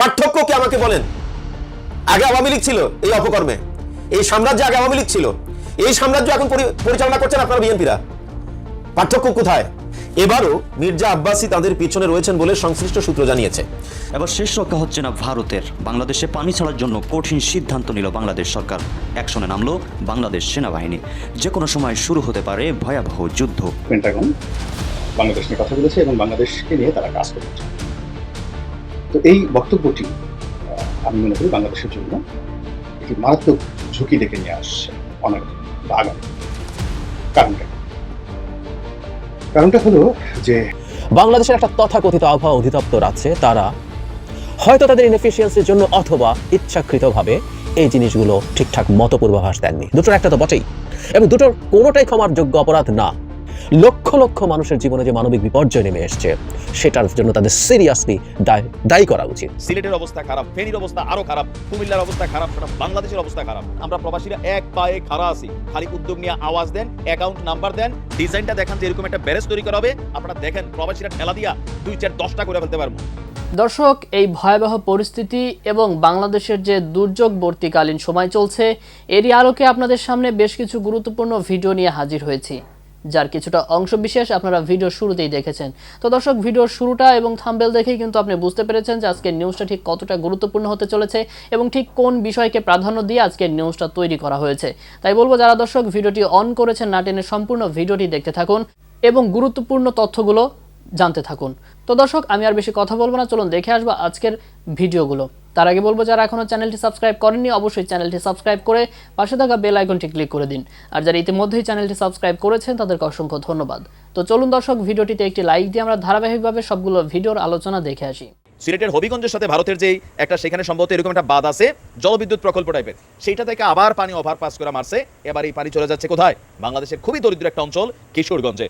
পার্থক্য কি আমাকে বলেন? আগে আওয়ামী লীগ ছিল এই অপকর্মে। এই সাম্রাজ্য আগে আওয়ামী লীগ ছিল। এই সাম্রাজ্য এখন পরিচালনা করছেন আপনারা বিএনপিরা। পার্থক্য কোথায়? এবারও মির্জা আব্বাসী তাদের পিছনে রয়েছেন বলে সংশ্লিষ্ট সূত্র জানিয়েছে। এবার শেষ রক্ষা হচ্ছে না ভারতের। বাংলাদেশে পানি ছাড়ার জন্য কঠিন সিদ্ধান্ত নিল বাংলাদেশ সরকার। অ্যাকশনে নামলো বাংলাদেশ সেনাবাহিনী। যে কোনো সময় শুরু হতে পারে ভয়াবহ যুদ্ধ। পেন্টাগন বাংলাদেশ নিয়ে কথা বলেছে এবং বাংলাদেশকে নিয়ে তারা কাজ করেছে। তো এই বক্তব্যটি আমি মনে করি বাংলাদেশের জন্য একটি মারাত্মক ঝুঁকি ডেকে নিয়ে আসছে অনেক আগামী। কারণটা কারণটা হলো যে বাংলাদেশের একটা তথাকথিত আবহাওয়া অধিদপ্তর আছে, তারা হয়তো তাদের ইনএফিসিয়েন্সির জন্য অথবা ইচ্ছাকৃতভাবে এই জিনিসগুলো ঠিকঠাক মতো পূর্বাভাস দেননি। দুটোর একটা তো বটেই। এবং দুটোর কোনোটাই ক্ষমার যোগ্য অপরাধ না। লক্ষ লক্ষ মানুষের জীবনে যে মানবিক বিপর্যয় নেমে এসছে সেটার জন্য তাদের সিরিয়াসলি দায়ী করা উচিত। সিলেটের অবস্থা খারাপ ফেনীর অবস্থা আরও খারাপ কুমিল্লার অবস্থা খারাপ সারা বাংলাদেশের অবস্থা খারাপ। আমরা প্রবাসীরা এক পায়ে খাড়া আছি। খালি উদ্যোগ নিয়ে আওয়াজ দেন অ্যাকাউন্ট নাম্বার দেন ডিজাইনটা দেখান যে এরকম একটা ব্যারেজ তৈরি করা হবে। আপনারা দেখেন প্রবাসীরা ঠেলা দিয়া দুই চার দশটা করে ফেলতে পারব। দর্শক এই ভয়াবহ পরিস্থিতি এবং বাংলাদেশের যে দুর্যোগবর্তীকালীন সময় চলছে এরই আলোকে আপনাদের সামনে বেশ কিছু গুরুত্বপূর্ণ ভিডিও নিয়ে হাজির হয়েছি। যার কিছুটা অংশ বিশেষ আপনারা ভিডিও শুরুতেই দেখেছেন। তো দর্শক, ভিডিওর শুরুটা এবং থাম্বেল দেখেই কিন্তু আপনি বুঝতে পেরেছেন যে আজকের নিউজটা ঠিক কতটা গুরুত্বপূর্ণ হতে চলেছে এবং ঠিক কোন বিষয়কে প্রাধান্য দিয়ে আজকের নিউজটা তৈরি করা হয়েছে। তাই বলব, যারা দর্শক ভিডিওটি অন করেছেন না টেনে সম্পূর্ণ ভিডিওটি দেখতে থাকুন এবং গুরুত্বপূর্ণ তথ্যগুলো জানতে থাকুন। তো দর্শক, আমি আর বেশি কথা বলব না, চলুন দেখে আসব আজকের ভিডিওগুলো। তার আগে বলব, যারা এখনও চ্যানেলটি সাবস্ক্রাইব করেননি, অবশ্যই চ্যানেলটি সাবস্ক্রাইব করে পাশে থাকা বেল আইকনটি ক্লিক করে দিন। আর যারা ইতিমধ্যেই চ্যানেলটি সাবস্ক্রাইব করেছেন, তাদেরকে অসংখ্য ধন্যবাদ। তো চলুন দর্শক, ভিডিওটিতে একটি লাইক দিয়ে আমরা ধারাবাহিকভাবে সবগুলো ভিডিওর আলোচনা দেখে আসি। সিলেটের হবিগঞ্জের সাথে ভারতের যেই একটা, সেখানে সম্ভবত এরকম একটা বাদ আছে, জলবিদ্যুৎ প্রকল্প টাইপের। সেইটা থেকে আবার পানি ওভারপাস করে মারছে। এবার এই পানি চলে যাচ্ছে কোথায়? বাংলাদেশের খুবই দরিদ্র একটা অঞ্চল, কিশোরগঞ্জে।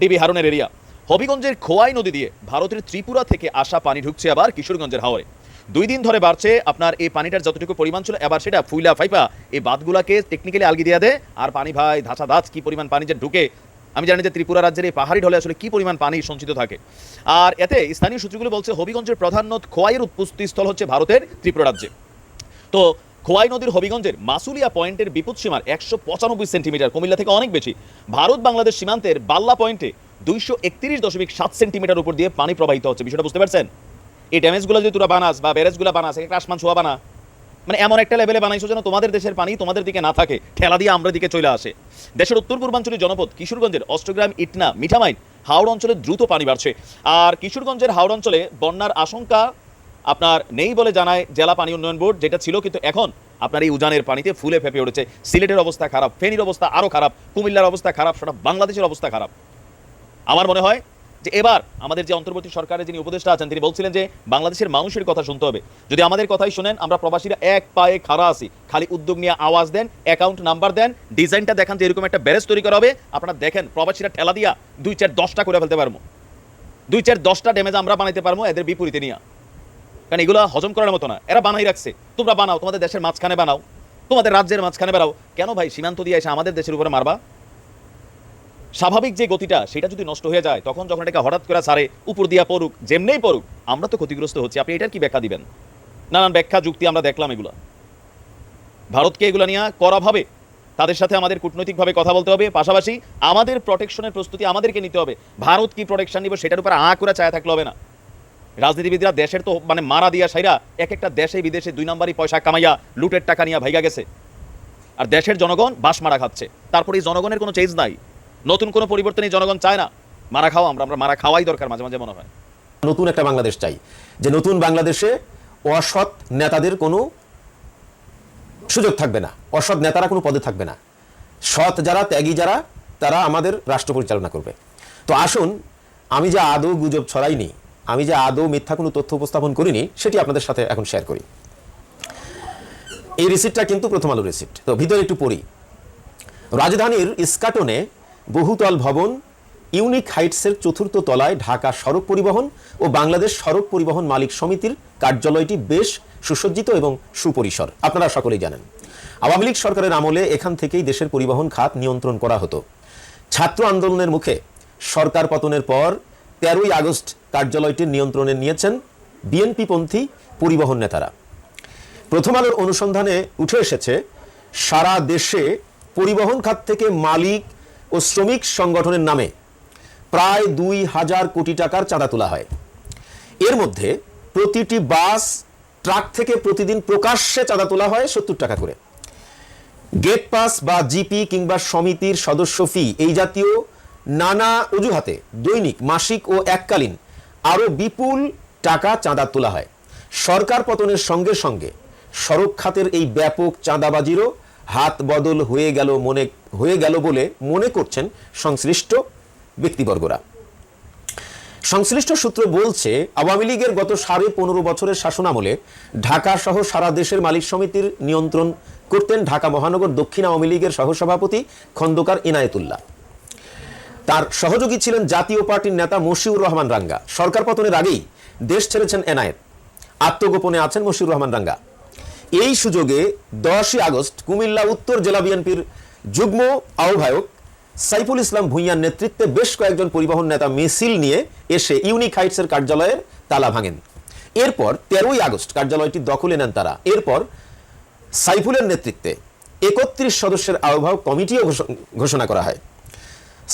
ডিবি হারুনের এরিয়া হবিগঞ্জের খোয়াই নদী দিয়ে ভারতের ত্রিপুরা থেকে আসা পানি ঢুকছে আবার কিশোরগঞ্জের হাওরে দুই দিন ধরে বাড়ছে। আপনার এই পানিটার যতটুকু পরিমাণ ছিল, এবার সেটা ফুইলা ফাইপা, এই বাঁধগুলাকে টেকনিক্যালি আলগি দিয়ে দেয় আর পানি ভাই, ধাঁচা ধাঁচ, কি পরিমাণ পানি যে ঢুকে। আমি জানি যে ত্রিপুরা রাজ্যের এই পাহাড়ি ঢলে আসলে কি পরিমাণ পানি সঞ্চিত থাকে। আর এতে স্থানীয় সূত্রগুলো বলছে, হবিগঞ্জের প্রধান নদ খোয়াইয়ের উৎপত্তি স্থল হচ্ছে ভারতের ত্রিপুরা রাজ্যে। তো খোয়াই নদীর হবিগঞ্জের মাসুলিয়া পয়েন্টের বিপদ সীমার একশো পঁচানব্বই সেন্টিমিটার, কুমিল্লা থেকে অনেক বেশি। ভারত বাংলাদেশ সীমান্তের বাল্লা পয়েন্টে দুইশো একত্রিশ দশমিক সাত সেন্টিমিটার উপর দিয়ে পানি প্রবাহিত হচ্ছে। বিষয়টা বুঝতে পারছেন? এই ড্যামেজগুলো যদি তোরা বানাস বা ব্যারেজগুলো বানাস একটা আসমান ছোঁয়া বানা। মানে এমন একটা লেভেলে বানাইছো যেন তোমাদের দেশের পানি তোমাদের দিকে না থাকে, ঠেলা দিয়ে আমরা দিকে চলে আসে। দেশের উত্তর পূর্বাঞ্চলীয় জনপদ কিশোরগঞ্জের অষ্টগ্রাম, ইটনা, মিঠামাইন, হাওড় অঞ্চলে দ্রুত পানি বাড়ছে। আর কিশোরগঞ্জের হাওড় অঞ্চলে বন্যার আশঙ্কা আপনার নেই বলে জানায় জেলা পানি উন্নয়ন বোর্ড, যেটা ছিল কিন্তু এখন আপনার এই উজানের পানিতে ফুলে ফেপে উঠেছে। সিলেটের অবস্থা খারাপ, ফেনীর অবস্থা আরও খারাপ, কুমিল্লার অবস্থা খারাপ, সারা বাংলাদেশের অবস্থা খারাপ। আমার মনে হয় যে এবার আমাদের যে অন্তর্বর্তী সরকারের যিনি উপদেষ্টা আছেন, তিনি বলছিলেন যে বাংলাদেশের মানুষের কথা শুনতে হবে। যদি আমাদের কথাই শুনেন, আমরা প্রবাসীরা এক পায়ে খাড়া আছি। খালি উদ্যোগ নিয়ে আওয়াজ দেন অ্যাকাউন্ট নাম্বার দেন ডিজাইনটা দেখান যে এরকম একটা ব্যারেজ তৈরি করা হবে। আপনারা দেখেন, প্রবাসীরা ঠেলা দিয়া দুই চার দশটা করে ফেলতে পারব। দুই চার দশটা ড্যামেজ আমরা বানাইতে পারব এদের বিপরীতে নিয়ে। কারণ এগুলো হজম করার মতো না। এরা বানাই রাখছে। তোমরা বানাও, তোমাদের দেশের মাঝখানে বানাও। তোমাদের রাজ্যের মাঝখানে বেড়াও। কেন ভাই, সীমান্ত দিয়ে এসে আমাদের দেশের উপরে মারবা? স্বাভাবিক যে গতিটা, সেটা যদি নষ্ট হয়ে যায়, তখন যখন এটাকে হঠাৎ করে সারে, উপর দিয়া পড়ুক, যেমনেই পড়ুক, আমরা তো ক্ষতিগ্রস্ত হচ্ছি। আপনি এটার কি ব্যাখ্যা দিবেন? নানান ব্যাখ্যা যুক্তি আমরা দেখলাম এগুলো। ভারতকে এগুলো নিয়ে করাভাবে তাদের সাথে আমাদের কূটনৈতিকভাবে কথা বলতে হবে। পাশাপাশি আমাদের প্রোটেকশনের প্রস্তুতি আমাদেরকে নিতে হবে। ভারত কি প্রোটেকশন নিবে, সেটার উপর আঁ করে চায়া থাকলে হবে না। রাজনীতিবিদরা দেশের তো মানে মারা দিয়া সাইরা এক একটা দেশে বিদেশে দুই নম্বরই পয়সা কামাইয়া, লুটের টাকা নিয়ে ভাইগা গেছে। আর দেশের জনগণ বাস মারা খাচ্ছে। তারপরে এই জনগণের কোনো চেঞ্জ নাই। নতুন কোনো পরিবর্তনই জনগণ চায় না। মারা খাওয়া, আমরা আমরা মারা খাওয়াই দরকার মাঝে মাঝে মনে হয়। নতুন একটা বাংলাদেশ চাই, যে নতুন বাংলাদেশে অসৎ নেতাদের কোনো সুযোগ থাকবে না, অসৎ নেতারা কোনো পদে থাকবে না। সৎ যারা, ত্যাগী যারা, তারা আমাদের রাষ্ট্র পরিচালনা করবে। তো আসুন, আমি যে আদৌ গুজব ছড়াইনি, আমি যে আদৌ মিথ্যা কোনো তথ্য উপস্থাপন করিনি, সেটি আপনাদের সাথে এখন শেয়ার করি। এই রিসিপ্টটা কিন্তু প্রথম আলো রিসিপ্ট তো ভিতরে একটু পড়ি। রাজধানীর ইস্কাটনে বহুতল ভবন, ইউনিক হাইটসের চতুর্থ তলায় ঢাকা সড়ক পরিবহন ও বাংলাদেশ সড়ক পরিবহন মালিক সমিতির কার্যালয়টি বেশ সুসজ্জিত এবং সুপরিসর। আপনারা সকলেই জানেন, আওয়ামী লীগ সরকারের আমলে এখান থেকেই দেশের পরিবহন খাত নিয়ন্ত্রণ করা হতো। ছাত্র আন্দোলনের মুখে সরকার পতনের পর তেরোই আগস্ট কার্যালয়টির নিয়ন্ত্রণে নিয়েছেন বিএনপিপন্থী পরিবহন নেতারা। প্রথম আলোর অনুসন্ধানে উঠে এসেছে, সারা দেশে পরিবহন খাত থেকে মালিক ও শ্রমিক সংগঠনের নামে প্রায় দুই হাজার কোটি টাকার চাঁদা তোলা হয়। এর মধ্যে প্রতিটি বাস, ট্রাক থেকে প্রতিদিন প্রকাশ্যে চাঁদা তোলা হয় সত্তর টাকা করে। গেট পাস বা জিপি কিংবা সমিতির সদস্য ফি এই জাতীয় নানা অজুহাতে দৈনিক, মাসিক ও এককালীন আরও বিপুল টাকা চাঁদা তোলা হয়। সরকার পতনের সঙ্গে সঙ্গে সড়ক খাতের এই ব্যাপক চাঁদাবাজিরও হাত বদল হয়ে গেল মনে, হয়ে গেল বলে মনে করছেন সংশ্লিষ্ট ব্যক্তিবর্গরা। সংশ্লিষ্ট সূত্র বলছে, আওয়ামী লীগের গত সাড়ে পনেরো বছরের শাসনামলে ঢাকা সহ সারা দেশের মালিক সমিতির নিয়ন্ত্রণ করতেন ঢাকা মহানগর দক্ষিণ আওয়ামী লীগের সহসভাপতি খন্দকার ইনায়েতুল্লাহ তার সহযোগী ছিলেন জাতীয় পার্টির নেতা মশিউর রহমান রাঙ্গা। সরকার পতনের আগেই দেশ ছেড়েছেন এনায়েত। আত্মগোপনে আছেন মশিউর রহমান রাঙ্গা। এই সুযোগে দশই আগস্ট কুমিল্লা উত্তর জেলা বিএনপির যুগ্ম আহ্বায়ক সাইফুল ইসলাম ভুঁইয়ার নেতৃত্বে বেশ কয়েকজন পরিবহন নেতা মিছিল নিয়ে এসে ইউনিক হাইটসের কার্যালয়ের তালা ভাঙেন। এরপর তেরোই আগস্ট কার্যালয়টি দখলে নেন তারা। এরপর সাইফুলের নেতৃত্বে একত্রিশ সদস্যের আহ্বায়ক কমিটিও ঘোষণা করা হয়।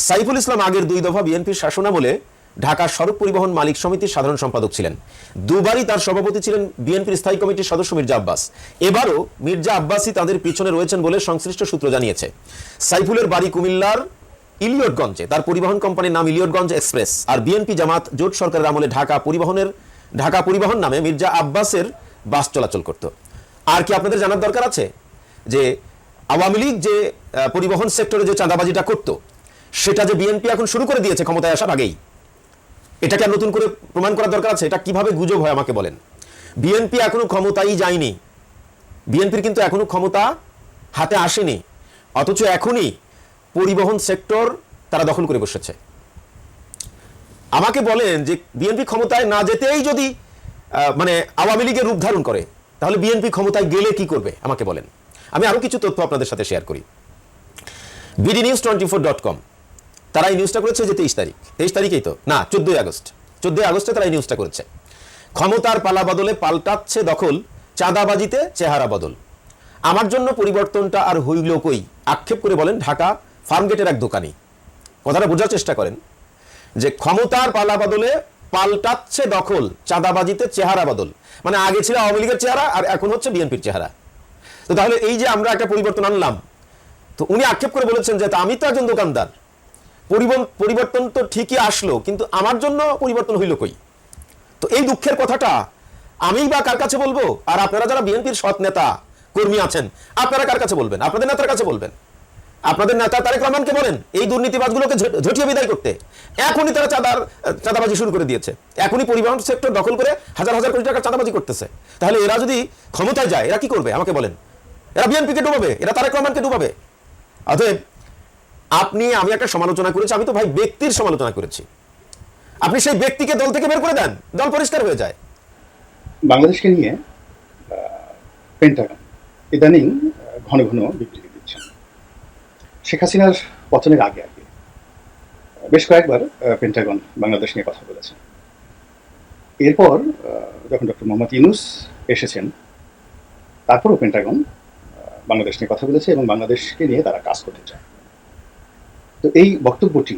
সাইফুল ইসলাম আগের দুই দফা বিএনপির শাসনামলে ঢাকা সড়ক পরিবহন মালিক সমিতির সাধারণ সম্পাদক ছিলেন। দুবারই তার সভাপতি ছিলেন বিএনপির স্থায়ী কমিটির সদস্য মির্জা আব্বাস। এবারও মির্জা আব্বাসই তাদের পিছনে রয়েছেন বলে সংশ্লিষ্ট সূত্র জানিয়েছে। সাইফুলের বাড়ি কুমিল্লার ইলিয়টগঞ্জে, তার পরিবহন কোম্পানির নাম ইলিয়টগঞ্জ এক্সপ্রেস। আর বিএনপি জামাত জোট সরকারের আমলে ঢাকা পরিবহনের, ঢাকা পরিবহন নামে মির্জা আব্বাসের বাস চলাচল করত। আর কি আপনাদের জানার দরকার আছে? যে আওয়ামী লীগ যে পরিবহন সেক্টরে যে চাঁদাবাজিটা করত, সেটা যে বিএনপি এখন শুরু করে দিয়েছে ক্ষমতায় আসার আগেই। এটাকে আর নতুন করে প্রমাণ করার দরকার আছে? এটা কীভাবে গুজব হয় আমাকে বলেন। বিএনপি এখনও ক্ষমতায় যায়নি। বিএনপির কিন্তু এখনও ক্ষমতা হাতে আসেনি। অথচ এখনই পরিবহন সেক্টর তারা দখল করে বসেছে। আমাকে বলেন যে বিএনপি ক্ষমতায় না যেতেই যদি মানে আওয়ামী লীগের রূপ ধারণ করে, তাহলে বিএনপি ক্ষমতায় গেলে কি করবে? আমাকে বলেন। আমি আরও কিছু তথ্য আপনাদের সাথে শেয়ার করি। BD news twenty four dot com তারা এই নিউজটা করেছে যে তেইশ তারিখ। তেইশ তারিখেই তো। না, চোদ্দই আগস্ট। চোদ্দই আগস্টে তারা এই নিউজটা করেছে। ক্ষমতার পালা বদলে পাল্টাচ্ছে দখল, চাঁদাবাজিতে চেহারা বদল। আমার জন্য পরিবর্তনটা আর হইল কই? আক্ষেপ করে বলেন ঢাকা ফার্মগেটের এক দোকানি। কথাটা বোঝার চেষ্টা করেন যে ক্ষমতার পালা বদলে পাল্টাচ্ছে দখল, চাঁদাবাজিতে চেহারা বদল। মানে আগে ছিল আওয়ামী লীগের চেহারা আর এখন হচ্ছে বিএনপির চেহারা। তো তাহলে এই যে আমরা একটা পরিবর্তন আনলাম, তো উনি আক্ষেপ করে বলেছেন যে আমি তো একজন দোকানদার। পরিবর্তন তো ঠিকই আসলো, কিন্তু আমার জন্য পরিবর্তন হইল কই? তো এই দুঃখের কথাটা আমি বা কার কাছে বলব? আর আপনারা যারা বিএনপির সৎ নেতা, কর্মী আছেন, আপনারা কার কাছে বলবেন? আপনাদের নেতার কাছে বলবেন। আপনাদের নেতা তারেক রহমানকে বলেন, এই দুর্নীতিবাজগুলোকে ঝটিয়ে বিদায় করতে। এখনই তারা চাঁদার, চাঁদাবাজি শুরু করে দিয়েছে। এখনই পরিবহন সেক্টর দখল করে হাজার হাজার কোটি টাকা চাঁদাবাজি করতেছে। তাহলে এরা যদি ক্ষমতায় যায়, এরা কি করবে? আমাকে বলেন। এরা বিএনপিকে ডুবাবে, এরা তারেক রহমানকে ডুবাবে। অতএব আপনি, আমি একটা সমালোচনা করেছি, আমি তো ভাই ব্যক্তির সমালোচনা করেছি। আপনি সেই ব্যক্তিকে দল থেকে বের করে দেন, দল পরিষ্কার হয়ে যায়। বাংলাদেশকে নিয়ে পেন্টাগন ইদানিং ঘন ঘন বিবৃতি দিচ্ছেন। শেখ হাসিনার পতনের আগে আগে বেশ কয়েকবার পেন্টাগন বাংলাদেশ নিয়ে কথা বলেছেন এরপর যখন ডক্টর মোহাম্মদ ইউনুস এসেছেন, তারপরও পেন্টাগন বাংলাদেশ নিয়ে কথা বলেছে এবং বাংলাদেশকে নিয়ে তারা কাজ করতে চায়। তো এই বক্তব্যটি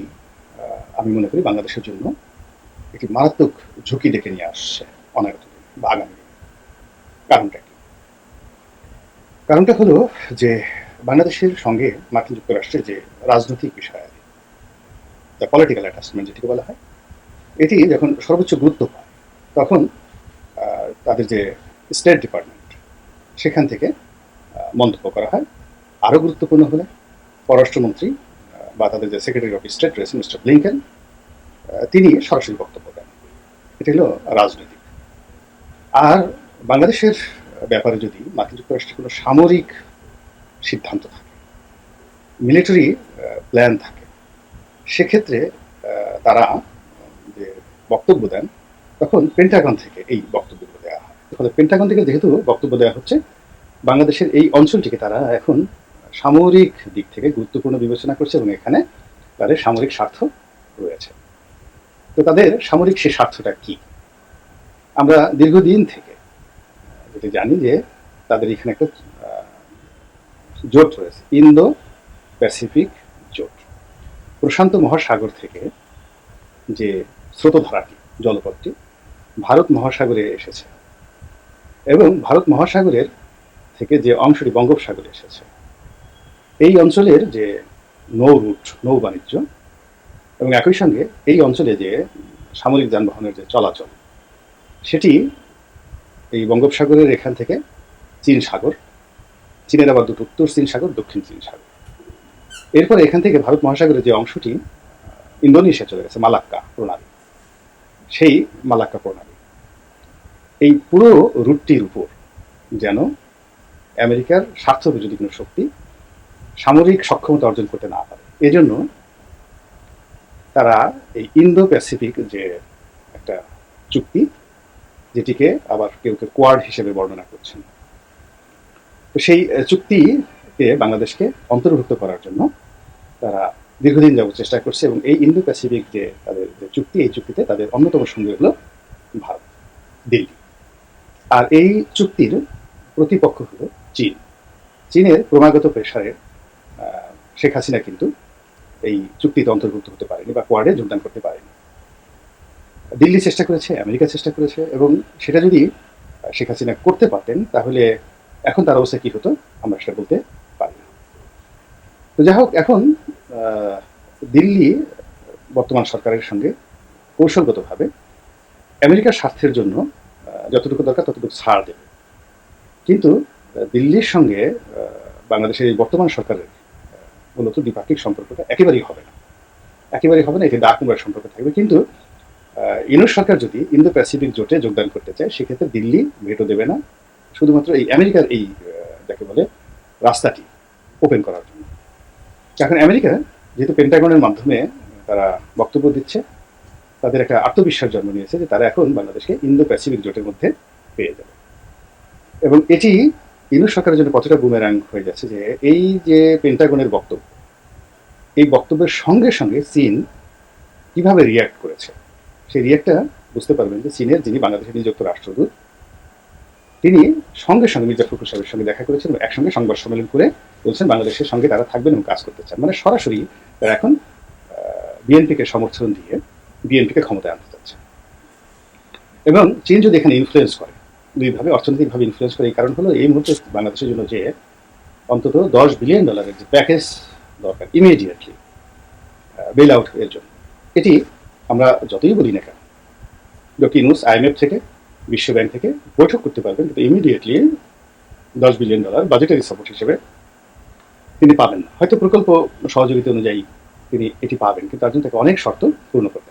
আমি মনে করি বাংলাদেশের জন্য একটি মারাত্মক ঝুঁকি ডেকে নিয়ে আসছে অনাগত বা আগামী কারণটা কি? কারণটা হলো যে বাংলাদেশের সঙ্গে মার্কিন যুক্তরাষ্ট্রের যে রাজনৈতিক বিষয়, দ্য পলিটিক্যাল অ্যাটাচমেন্ট যেটিকে বলা হয়, এটি যখন সর্বোচ্চ গুরুত্ব পায়, তখন তাদের যে স্টেট ডিপার্টমেন্ট, সেখান থেকে মন্তব্য করা হয়। আরও গুরুত্বপূর্ণ হলে পররাষ্ট্রমন্ত্রী বা তাদের যে সেক্রেটারি অফ স্টেট রয়েছে মিস্টার ব্লিংকেন তিনি সরাসরি বক্তব্য দেন। এটি হলো রাজনৈতিক। আর বাংলাদেশের ব্যাপারে যদি মার্কিন যুক্তরাষ্ট্রের কোনো সামরিক সিদ্ধান্ত থাকে মিলিটারি প্ল্যান থাকে, সেক্ষেত্রে তারা যে বক্তব্য দেন, তখন পেন্টাগন থেকে এই বক্তব্যগুলো দেওয়া হয়। ফলে পেন্টাগন থেকে যেহেতু বক্তব্য দেওয়া হচ্ছে, বাংলাদেশের এই অঞ্চলটিকে তারা এখন সামরিক দিক থেকে গুরুত্বপূর্ণ বিবেচনা করছে এবং এখানে তাদের সামরিক স্বার্থ রয়েছে। তো তাদের সামরিক সে স্বার্থটা কি? আমরা দীর্ঘদিন থেকে যেটি জানি যে তাদের এখানে একটা জোট রয়েছে ইন্দো প্যাসিফিক জোট। প্রশান্ত মহাসাগর থেকে যে স্রোতধারাটি, জলপথটি, ভারত মহাসাগরে এসেছে। এবং ভারত মহাসাগরের থেকে যে অংশটি বঙ্গোপসাগরে এসেছে এই অঞ্চলের যে নৌ রুট, নৌ বাণিজ্য এবং একই সঙ্গে এই অঞ্চলে যে সামরিক যানবাহনের যে চলাচল, সেটি এই বঙ্গোপসাগরের এখান থেকে চীন সাগর, চীনের আবার দুটো উত্তর চীন সাগর, দক্ষিণ চীন সাগর। এরপর এখান থেকে ভারত মহাসাগরের যে অংশটি, ইন্দোনেশিয়া চলে গেছে, মালাক্কা প্রণালী। সেই মালাক্কা প্রণালী। এই পুরো রুটটির উপর যেন আমেরিকার স্বার্থ বিরোধী কোনো শক্তি সামরিক সক্ষমতা অর্জন করতে না পারে। এজন্য তারা এই ইন্দো প্যাসিফিক যে একটা চুক্তি যেটিকে আবার কেউ কেউ কোয়াড হিসেবে বর্ণনা করছেন। তো সেই চুক্তিতে বাংলাদেশকে অন্তর্ভুক্ত করার জন্য তারা দীর্ঘদিন যাবত চেষ্টা করছে এবং এই ইন্দো প্যাসিফিক যে তাদের যে চুক্তি এই চুক্তিতে তাদের অন্যতম সঙ্গী হলো ভারত দিল্লি। আর এই চুক্তির প্রতিপক্ষ হলো চীন। চীনের ক্রমাগত প্রেসারে আহ, শেখ হাসিনা কিন্তু এই চুক্তিতে অন্তর্ভুক্ত হতে পারেনি বা কোয়াডে যোগদান করতে পারেনি। দিল্লি চেষ্টা করেছে, আমেরিকা চেষ্টা করেছে এবং সেটা যদি শেখ হাসিনা করতে পারতেন, তাহলে এখন তার অবস্থা কি হতো, আমরা সেটা বলতে পারি না। তো যাই হোক, এখন দিল্লি বর্তমান সরকারের সঙ্গে কৌশলগতভাবে আমেরিকার স্বার্থের জন্য যতটুকু দরকার ততটুকু ছাড় দেবে। কিন্তু দিল্লির সঙ্গে বাংলাদেশের এই বর্তমান সরকারের মূলত দ্বিপাক্ষিক সম্পর্কটা একেবারেই হবে না। একেবারেই হবে না এটি ডাকুমার সম্পর্ক থাকবে। কিন্তু ইউনুস সরকার যদি ইন্দো প্যাসিফিক জোটে যোগদান করতে চায়, সেক্ষেত্রে দিল্লি ভেটো দেবে না। শুধুমাত্র এই আমেরিকার এই যাকে বলে রাস্তাটি ওপেন করার জন্য। এখন আমেরিকা, যেহেতু পেন্টাগনের মাধ্যমে তারা বক্তব্য দিচ্ছে, তাদের একটা আত্মবিশ্বাস জন্ম নিয়েছে যে তারা এখন বাংলাদেশকে ইন্দো প্যাসিফিক জোটের মধ্যে পেয়ে যাবে। এবং এটি ইউনুস সরকারের জন্য কতটা বুমেরাং হয়ে যাচ্ছে যে, এই যে পেন্টাগনের বক্তব্য, এই বক্তব্যের সঙ্গে সঙ্গে চীন কীভাবে রিয়াক্ট করেছে? সেই রিয়াক্টটা বুঝতে পারবেন যে চীনের যিনি বাংলাদেশের নিযুক্ত রাষ্ট্রদূত, তিনি সঙ্গে সঙ্গে মির্জা ফখরুল সাহেবের সঙ্গে দেখা করেছেন একসঙ্গে সংবাদ সম্মেলন করে বলছেন বাংলাদেশের সঙ্গে তারা থাকবেন এবং কাজ করতে চান। মানে সরাসরি তারা এখন বিএনপিকে সমর্থন দিয়ে বিএনপিকে ক্ষমতায় আনতে চাচ্ছে। এবং চীন যদি এখানে ইনফ্লুয়েন্স করে দুইভাবে, অর্থনৈতিকভাবে ইনফ্লুয়েন্স করে। এই কারণ হলো, এই মুহূর্তে বাংলাদেশের জন্য যে অন্তত দশ বিলিয়ন ডলারের যে প্যাকেজ দরকার ইমিডিয়েটলি বেল আউট এর জন্য। এটি আমরা যতই বলি না কেন ডক্টর ইউনুস আইএমএফ থেকে বিশ্ব ব্যাংক থেকে বৈঠক করতে পারবেন, কিন্তু ইমিডিয়েটলি দশ বিলিয়ন ডলার বাজেটারি সাপোর্ট হিসেবে তিনি পাবেন না। হয়তো প্রকল্প সহযোগিতা অনুযায়ী তিনি এটি পাবেন, কিন্তু তার জন্য তাকে অনেক শর্ত পূর্ণ করতে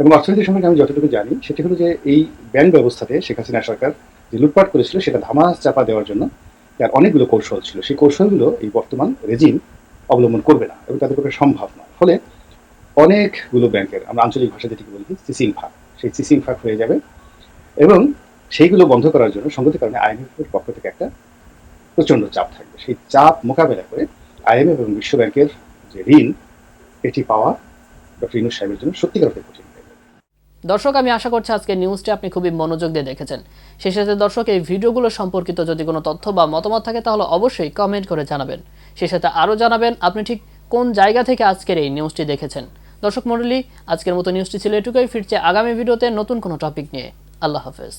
এবং অর্থনীতি সম্পর্কে আমি যতটুকু জানি, সেটি হলো যে এই ব্যাংক ব্যবস্থাতে শেখ হাসিনা সরকার যে লুটপাট করেছিল, সেটা ধামাস চাপা দেওয়ার জন্য তার অনেকগুলো কৌশল ছিল। সেই কৌশলগুলো এই বর্তমান রেজিম অবলম্বন করবে না এবং তাদের পক্ষে সম্ভব নয়। ফলে অনেকগুলো ব্যাংকের, আমরা আঞ্চলিক ভাষা যেটিকে বলি সিসিং ফাঁক সেই সিসিং ফাঁক হয়ে যাবে এবং সেইগুলো বন্ধ করার জন্য সঙ্গতি কারণে আইএমএফের পক্ষ থেকে একটা প্রচণ্ড চাপ থাকবে। সেই চাপ মোকাবেলা করে আইএমএফ এবং বিশ্ব ব্যাংকের যে ঋণ, এটি পাওয়া ডক্টর ইনুস সাহেবের জন্য সত্যিকার অর্থে কঠিন। দর্শক, আমি আশা করছি আজকে নিউজটি আপনি খুবই মনোযোগ দিয়ে দেখেছেন। সেই সাথে দর্শক, এই ভিডিওগুলো সম্পর্কিত যদি কোনো তথ্য বা মতামত থাকে, তাহলে অবশ্যই কমেন্ট করে জানাবেন। সেই সাথে আরও জানাবেন, আপনি ঠিক কোন জায়গা থেকে আজকের এই নিউজটি দেখেছেন? দর্শক মণ্ডলী, আজকের মতো নিউজটি ছিল এটুকুই। ফিরছে আগামী ভিডিওতে নতুন কোনো টপিক নিয়ে। আল্লাহ হাফেজ।